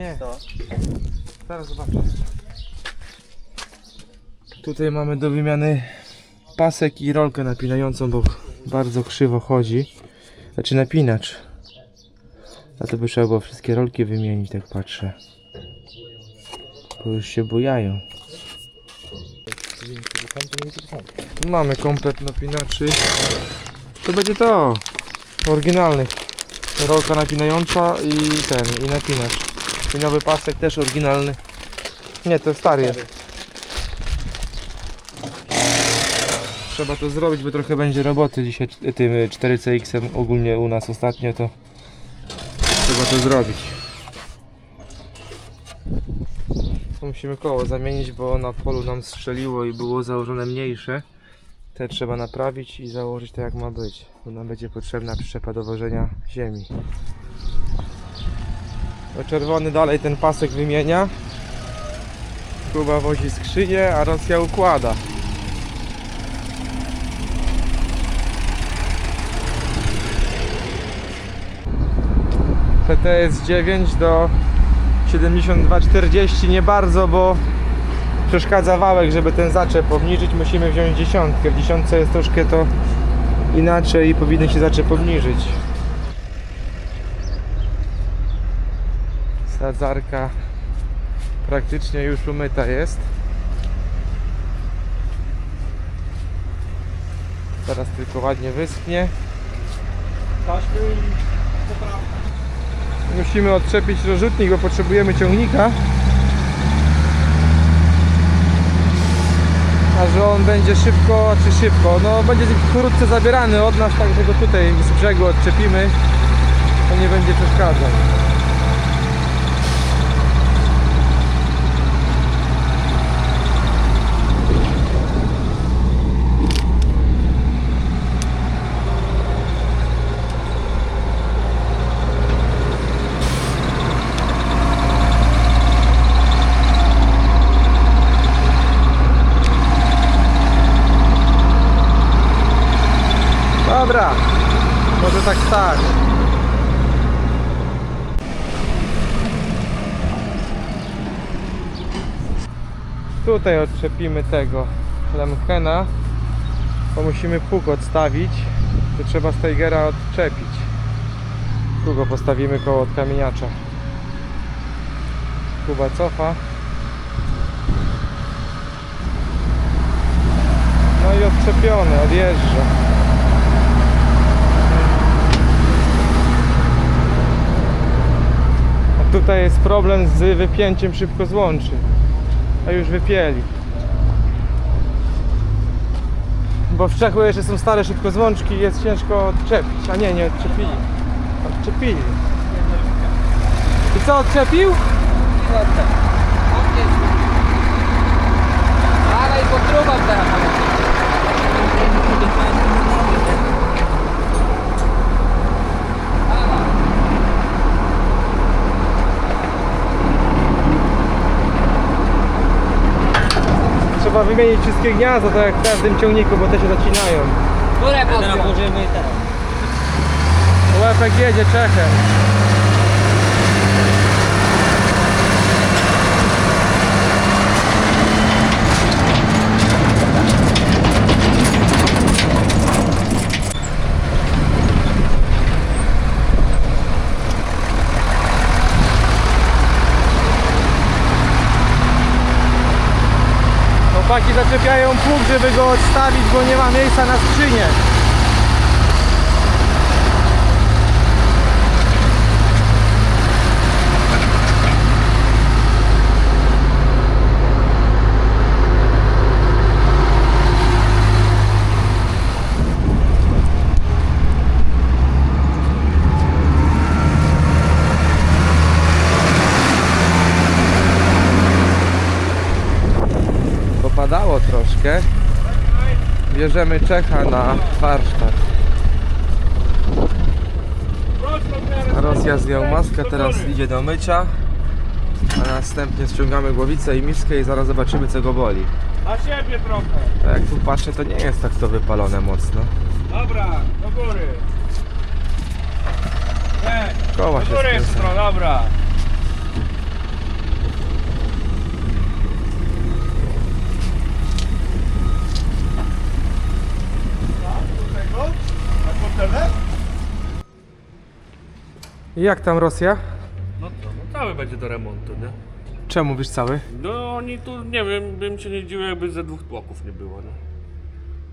Nie, To. zaraz zobaczę. Tutaj mamy do wymiany pasek i rolkę napinającą, bo bardzo krzywo chodzi. Znaczy napinacz. A to by trzeba było wszystkie rolki wymienić, tak patrzę. Bo już się bojają. Tu mamy komplet napinaczy. To będzie to. Oryginalnych. Rolka napinająca i ten, i napinacz. I nowy pasek też oryginalny. Nie, to stary jest. Trzeba to zrobić, bo trochę będzie roboty dzisiaj tym y, 4CX-em ogólnie u nas ostatnio to trzeba to zrobić. Musimy koło zamienić, bo na polu nam strzeliło i było założone mniejsze. Te trzeba naprawić i założyć tak jak ma być, bo nam będzie potrzebna przyczepa do wożenia ziemi. No czerwony dalej ten pasek wymienia. Kuba wozi skrzynię, a Rosja układa. PTS 9 do 7240 nie bardzo, bo przeszkadza wałek, żeby ten zaczep obniżyć, musimy wziąć dziesiątkę. W dziesiątce jest troszkę to inaczej i powinny się zaczep obniżyć. Sadzarka praktycznie już umyta jest. Teraz tylko ładnie wyschnie. Musimy odczepić rozrzutnik, bo potrzebujemy ciągnika. A że on będzie szybko, czy szybko, no będzie wkrótce zabierany od nas, także go tutaj z brzegu odczepimy. To nie będzie przeszkadzał. Dobra, może tak stać. Tutaj odczepimy tego lemchena, bo musimy pług odstawić, to trzeba Steigera odczepić. Tu go postawimy koło odkamieniacza. Kuba cofa. No i odczepiony, odjeżdża. Tutaj jest problem z wypięciem szybko złączy. A już wypięli. Bo w Czechu jeszcze są stare szybko złączki i jest ciężko odczepić. A nie, nie odczepili. Odczepili. I co odczepił? Ale i podróbam teraz. Trzeba wymienić wszystkie gniazda, tak jak w każdym ciągniku, bo te się zacinają. Które podłożymy teraz? Łepek jedzie Czechem. Chłopaki zaczepiają pług, żeby go odstawić, bo nie ma miejsca na skrzynię. Troszkę. Bierzemy Czecha na warsztat. Rosja zdjął maskę, teraz idzie do mycia. A następnie ściągamy głowicę i miskę i zaraz zobaczymy co go boli. Na siebie trochę. A jak tu patrzę to nie jest tak to wypalone mocno. Dobra, do góry. Nie, Koła do się góry jest dobra. I jak tam Rosja? No to, no cały będzie do remontu, nie? Czemu wiesz cały? No oni tu, nie wiem, bym się nie dziwił, jakby ze dwóch tłoków nie było, nie?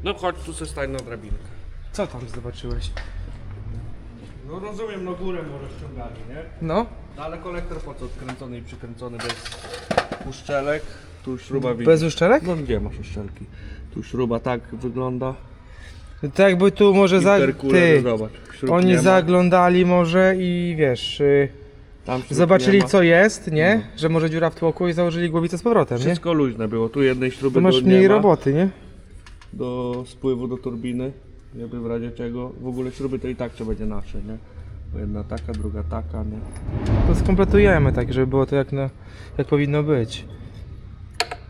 No chodź tu se stań na drabinkę. Co tam zobaczyłeś? No rozumiem, no górę może ściągali, nie? No, No ale kolektor po co odkręcony i przykręcony bez uszczelek? Tu śruba widzi. bez uszczelek? No gdzie masz uszczelki? Tu śruba tak wygląda. To jakby tu może za... Ty, zobacz. śrub oni ma. zaglądali może i wiesz... y, Tam śrub Zobaczyli ma. co jest, nie? Że może dziura w tłoku i założyli głowicę z powrotem, nie? Wszystko luźne było. Tu jednej śruby To masz do, nie mniej ma, roboty, nie? do spływu do turbiny. Jakby w razie czego. W ogóle śruby to i tak trzeba będzie nasze, nie? Bo jedna taka, druga taka, nie? To skompletujemy tak, żeby było to jak, na, jak powinno być.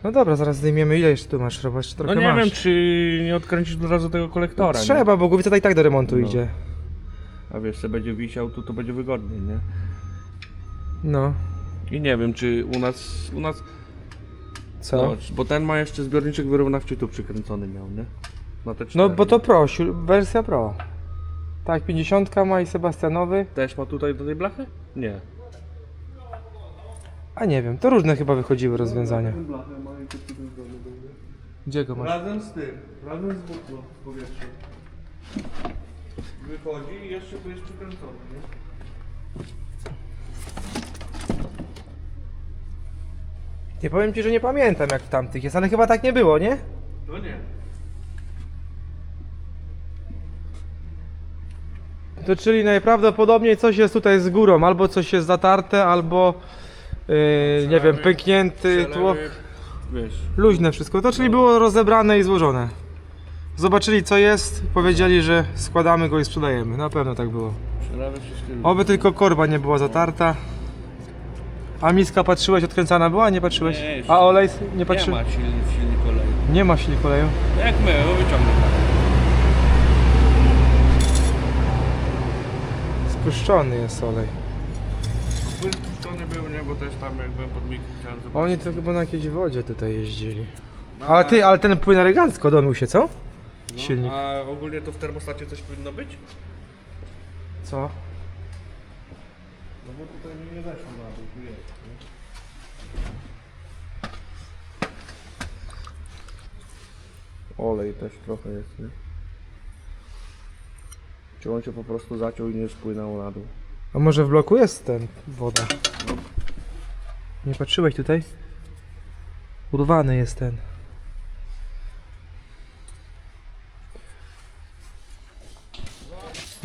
No dobra, zaraz zdejmiemy. Ile jeszcze tu masz robić? No Trochę nie masz. wiem, czy nie odkręcisz od razu tego kolektora, nie? Trzeba, bo głowica tak i tak do remontu No. idzie. A wiesz, co będzie wisiał, tu to będzie wygodniej, nie? No. I nie wiem, czy u nas, u nas, Co? no, bo ten ma jeszcze zbiorniczek wyrównawczy tu przykręcony miał, nie? Na te No cztery. bo to Pro, siu- wersja Pro. Tak, 50 ma i Sebastianowy. Też ma tutaj do tej blachy? Nie. A nie wiem, to różne chyba wychodziły rozwiązania. Gdzie go masz? Razem z tym, razem z butlą w powietrzu. Wychodzi i jeszcze tu jest przykręcony, nie? Nie powiem ci, że nie pamiętam jak w tamtych jest, ale chyba tak nie było, nie? No nie. To czyli najprawdopodobniej coś jest tutaj z górą, albo coś jest zatarte, albo yy, nie wiem, pęknięty Wiesz, Luźne wszystko. To czyli było rozebrane i złożone. Zobaczyli co jest, powiedzieli, że składamy go i sprzedajemy. Na pewno tak było. przelewy wszystkie Oby tylko korba nie była zatarta. A miska patrzyłeś, odkręcana była? Nie patrzyłeś? Nie, jeszcze A olej nie Nie patrzyłeś? ma silnik, silnik oleju. Nie ma silnik oleju. Jak my, bo wyciągnę tak. Spuszczony jest olej. Bo też tam jak byłem pod chciałem zobaczyć. Oni to chyba na jakiejś wodzie tutaj jeździli. No, Ale ty, ale ten płyn elegancko domył się, co? no, silnik. A ogólnie to w termostacie coś powinno być? Co? No bo tutaj mi nie zeszło na dół, tu jest. Nie? Olej też trochę jest, nie? Czy on się po prostu zaciął i nie spłynął na dół? A może w bloku jest ten woda? Nie patrzyłeś tutaj? Urwany jest ten.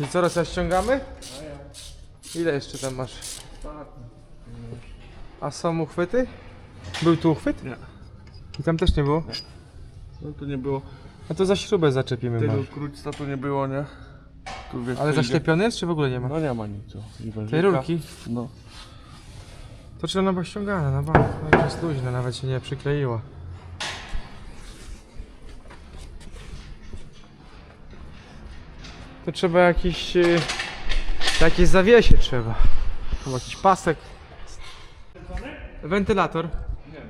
I co, teraz ściągamy? Ile jeszcze tam masz? A są uchwyty? Był tu uchwyt? Nie. I tam też nie było? No to nie było. A to za śrubę zaczepimy Tego może. krótca tu nie było, nie? Tu wiesz, Ale co idzie- zaślepiony jest, czy w ogóle nie ma? No nie ma nic. Tej rurki? No. To trzeba na ściągane, na bank. No jest luźne, nawet się nie przykleiła. To trzeba jakiś... y, Jakieś zawiesie trzeba. Albo jakiś pasek. Wentylator. Nie wiem.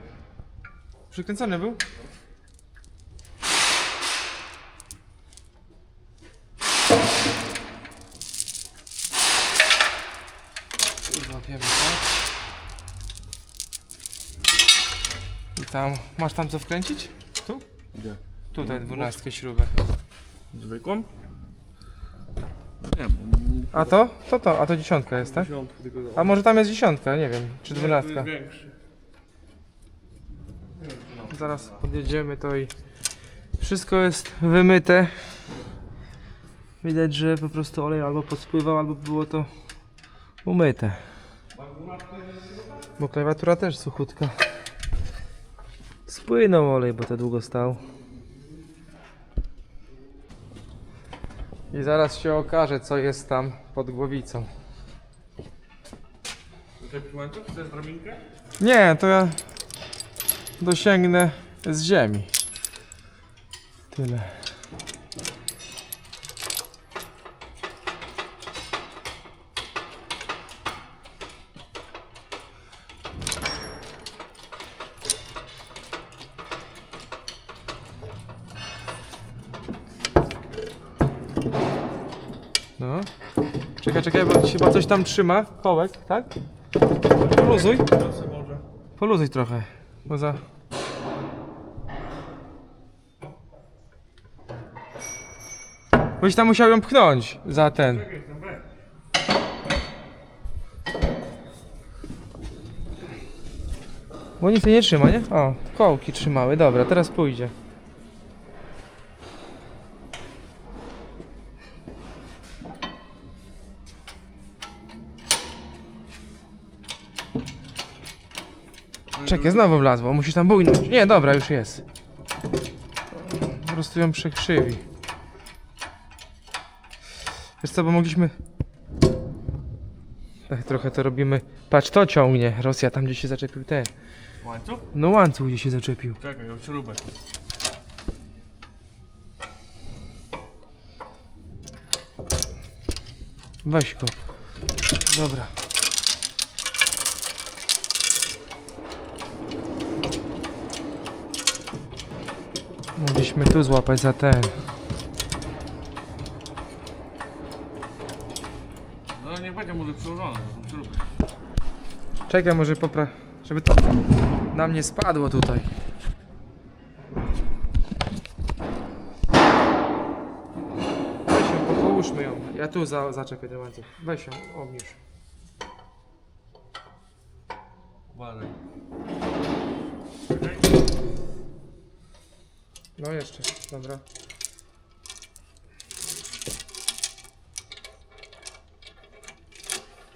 Przykręcony był? Złapiemy to. I tam, masz tam co wkręcić? Tu? Gdzie? Tutaj dwunastkę śrubę. Zwykłą? Nie, bo A to? To to, a to dziesiątka jest, tak? tylko A może tam jest dziesiątka, nie wiem, czy dwunastka. Jest większy. Zaraz podjedziemy to i wszystko jest wymyte. Widać, że po prostu olej albo podspływał, albo było to umyte. Bo klawiatura też suchutka. Spłynął olej, bo to długo stał. I zaraz się okaże, co jest tam pod głowicą. Chcesz drabinkę? Nie, to ja dosięgnę z ziemi. Tyle. No. Czekaj, bo chyba coś tam trzyma. Kołek, tak? Poluzuj. Poluzuj trochę. Bo za... Byś tam musiał ją pchnąć za ten. Bo nic nie trzyma, nie? O, kołki trzymały. Dobra, teraz pójdzie. Czekaj, znowu wlazło. Musisz tam bujnąć. Nie, dobra, już jest. Po prostu ją przekrzywi. Wiesz co, bo mogliśmy... Tak trochę to robimy. Patrz, to ciągnie. Rosja tam gdzie się zaczepił ten. Łańcuch? No łańcuch gdzie się zaczepił. Czekaj, o śrubę. Weź go. Dobra. Mogliśmy tu złapać za ten. No nie będzie może przełożone, śruby. Czekaj, może popra... Żeby to nam nie spadło tutaj. Weź ją, po- połóżmy ją. Ja tu za, zaczepię ten łańcuch. Weź ją, obniż. Uważaj. No jeszcze, dobra.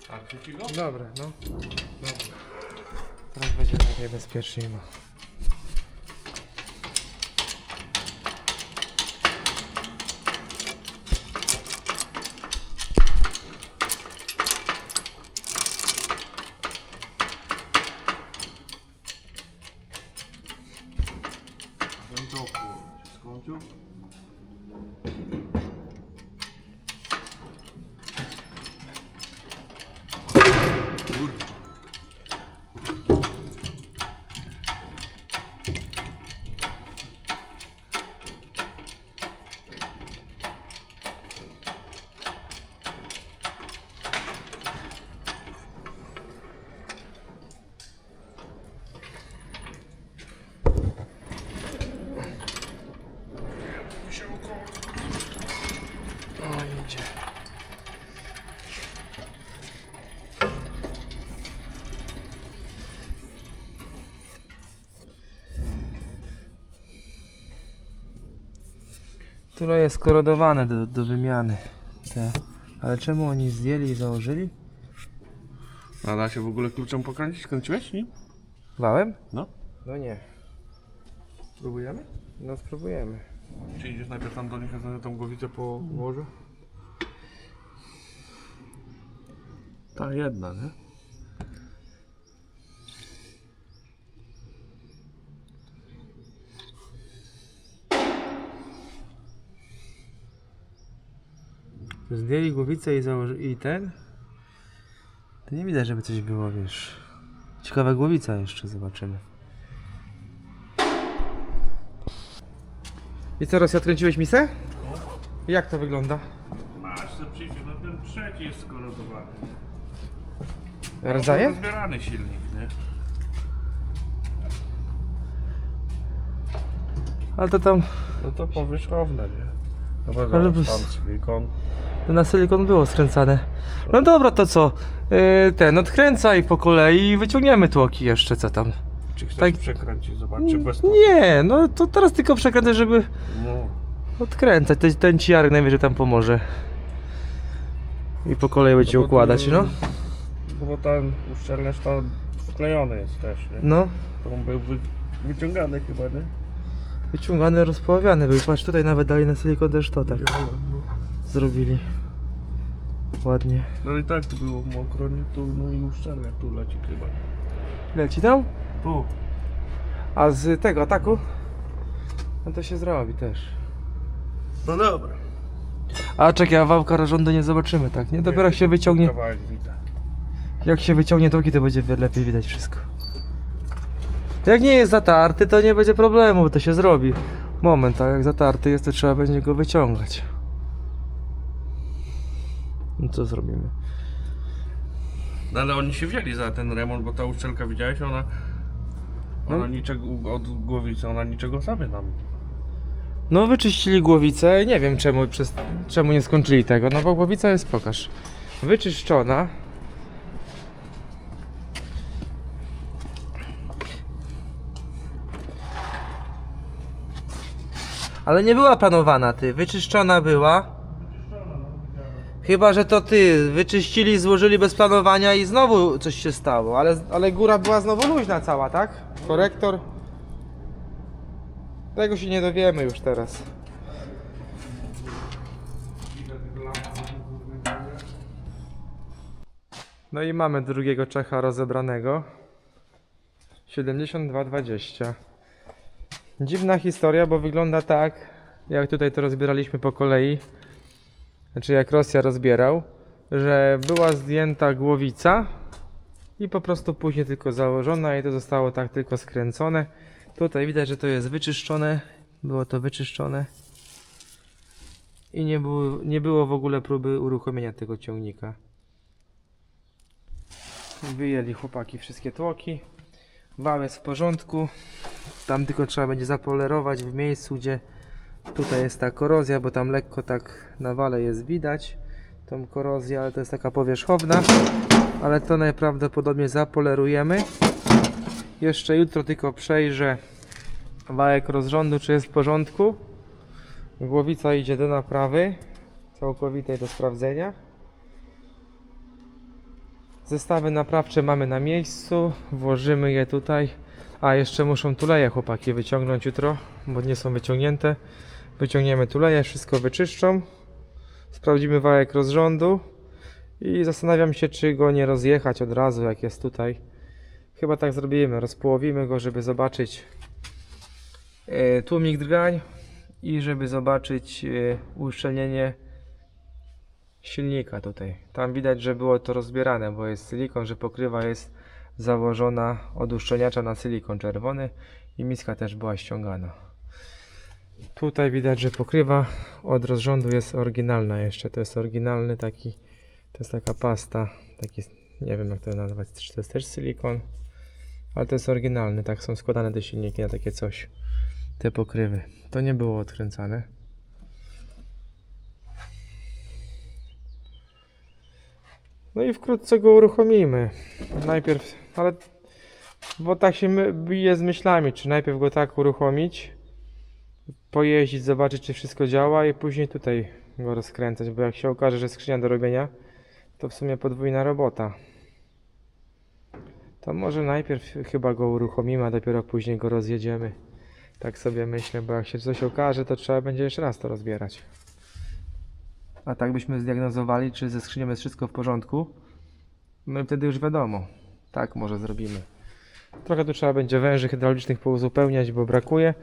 A, chwyci go? Dobra, no. Dobra. Teraz będzie lepiej bezpiecznie. No. O, idzie. Które jest korodowane do, do wymiany. Te. Ale czemu oni zdjęli i założyli? A da się w ogóle kluczem pokręcić? Kręciłeś, nie? Wałem? No. No nie. Spróbujemy? No spróbujemy. Czy idziesz najpierw tam do nich, a tą głowicę położę? Ta jedna, nie? Zdjęli głowicę i założyli i ten. To nie widać, żeby coś było, wiesz. Ciekawa głowica jeszcze zobaczymy. I co, Rosja, odkręciłeś misę? Jak to wygląda? Masz, to przyjdzie, no ten trzeci jest skorodowany. Rodzaje? Rozbierany silnik, nie? Ale to tam No to powierzchowne, nie? No Ale Ale bez- tam silikon. to na silikon było skręcane. No dobra, to co? Yy, ten odkręcaj po kolei i wyciągniemy tłoki jeszcze, co tam. Czy chcesz Tak. przekręcić, zobacz, czy bez Nie, no to teraz tylko przekręcę, żeby No. odkręcać. Ten, ten ci Jarek najwyżej tam pomoże. I po kolei będzie No układać, no. No bo ten uszczelniacz to wklejony jest też, nie? No. To on był wy, wyciągany chyba, nie? Wyciągany, rozpoławiany był. Patrz, tutaj nawet dali na silikon też to tak zrobili. Ładnie. No i tak to było mokro, nie? Tu, no i uszczelniacz tu leci chyba. Leci tam? Tu. A z tego ataku? No to się zrobi też. No dobra. A czekaj, a wałka rządu nie zobaczymy, tak? Nie? Dopiero się wyciągnie, Kawałek widzę. Jak się wyciągnie tłoki, to będzie lepiej widać wszystko. Jak nie jest zatarty, to nie będzie problemu, bo to się zrobi. Moment, a jak zatarty jest, to trzeba będzie go wyciągać. No co zrobimy? No ale oni się wzięli za ten remont, bo ta uszczelka widziałeś, ona... Ona No. niczego, od głowicy, ona niczego sobie nam. No wyczyścili głowicę, nie wiem czemu, przez, czemu nie skończyli tego, no bo głowica jest, pokaż, wyczyszczona. Ale nie była planowana ty, wyczyszczona była. Chyba, że to ty, wyczyścili, złożyli bez planowania i znowu coś się stało, ale, ale góra była znowu luźna cała, tak? Korektor. Tego się nie dowiemy już teraz. No i mamy drugiego Czecha rozebranego. 72,20. Dziwna historia, bo wygląda tak, jak tutaj to rozbieraliśmy po kolei. Znaczy jak Rosja rozbierał, że była zdjęta głowica i po prostu później tylko założona i to zostało tak tylko skręcone. Tutaj widać, że to jest wyczyszczone. Było to wyczyszczone. I nie było, nie było w ogóle próby uruchomienia tego ciągnika. Wyjęli chłopaki wszystkie tłoki. Wał jest w porządku. Tam tylko trzeba będzie zapolerować w miejscu, gdzie tutaj jest ta korozja, bo tam lekko tak na wale jest widać tą korozję, ale to jest taka powierzchowna. Ale to najprawdopodobniej zapolerujemy. Jeszcze jutro tylko przejrzę wałek rozrządu, czy jest w porządku. Głowica idzie do naprawy, całkowitej do sprawdzenia. Zestawy naprawcze mamy na miejscu, włożymy je tutaj. A jeszcze muszą tuleje chłopaki wyciągnąć jutro, bo nie są wyciągnięte. Wyciągniemy tuleje, wszystko wyczyszczą. Sprawdzimy wałek rozrządu i zastanawiam się, czy go nie rozjechać od razu, jak jest tutaj. Chyba tak zrobimy, rozpołowimy go, żeby zobaczyć e, tłumik drgań i żeby zobaczyć e, uszczelnienie silnika tutaj. Tam widać, że było to rozbierane, bo jest silikon, że pokrywa jest założona od uszczelniacza na silikon czerwony i miska też była ściągana. Tutaj widać, że pokrywa od rozrządu jest oryginalna jeszcze. To jest oryginalny taki, to jest taka pasta, taki, nie wiem jak to nazwać, czy to jest też silikon, ale to jest oryginalny, tak są składane te silniki na takie coś, te pokrywy. To nie było odkręcane. No i wkrótce go uruchomimy. Najpierw, ale bo tak się my, bije z myślami, czy najpierw go tak uruchomić, pojeździć, zobaczyć czy wszystko działa i później tutaj go rozkręcać, bo jak się okaże, że skrzynia do robienia, to w sumie podwójna robota. To może najpierw chyba go uruchomimy, a dopiero później go rozjedziemy. Tak sobie myślę, bo jak się coś okaże, to trzeba będzie jeszcze raz to rozbierać. A tak byśmy zdiagnozowali, czy ze skrzynią jest wszystko w porządku. No i wtedy już wiadomo. Tak może zrobimy. Trochę tu trzeba będzie węży hydraulicznych pouzupełniać, bo brakuje.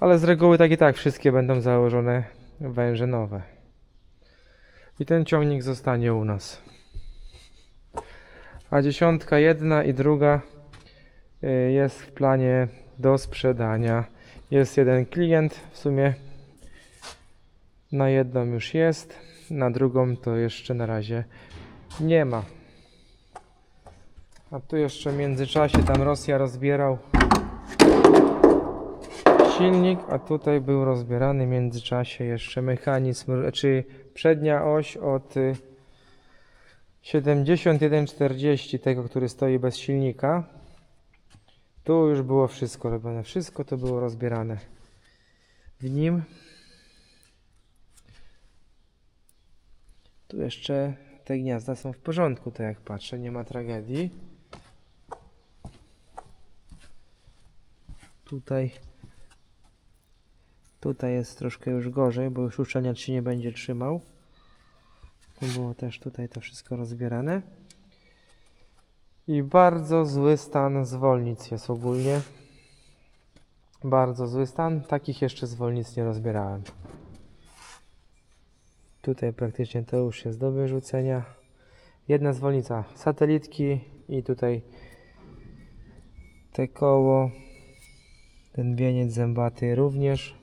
Ale z reguły tak i tak wszystkie będą założone węże nowe. I ten ciągnik zostanie u nas. A dziesiątka jedna i druga y, jest w planie do sprzedania. Jest jeden klient, w sumie na jedną już jest, na drugą to jeszcze na razie nie ma. A tu jeszcze w międzyczasie tam Rosja rozbierał silnik, a tutaj był rozbierany w międzyczasie jeszcze mechanizm, czy przednia oś od y, 7140 tego, który stoi bez silnika. Tu już było wszystko robione, wszystko to było rozbierane w nim. Tu jeszcze te gniazda są w porządku, tak jak patrzę, nie ma tragedii. Tutaj Tutaj jest troszkę już gorzej, bo już uszczelniacz się nie będzie trzymał. Tu było też tutaj to wszystko rozbierane. I bardzo zły stan zwolnic jest ogólnie. Bardzo zły stan. Takich jeszcze zwolnic nie rozbierałem. Tutaj praktycznie to już jest do wyrzucenia. Jedna zwolnica satelitki i tutaj te koło. Ten wieniec zębaty również.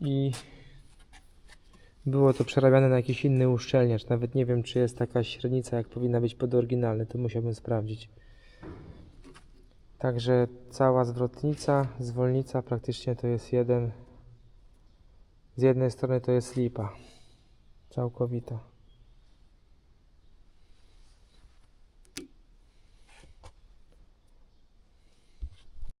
I Było to przerabiane na jakiś inny uszczelniacz. Nawet nie wiem, czy jest taka średnica, jak powinna być pod oryginalny. To musiałbym sprawdzić. Także cała zwrotnica, zwolnica praktycznie to jest jeden. Z jednej strony to jest lipa. Całkowita.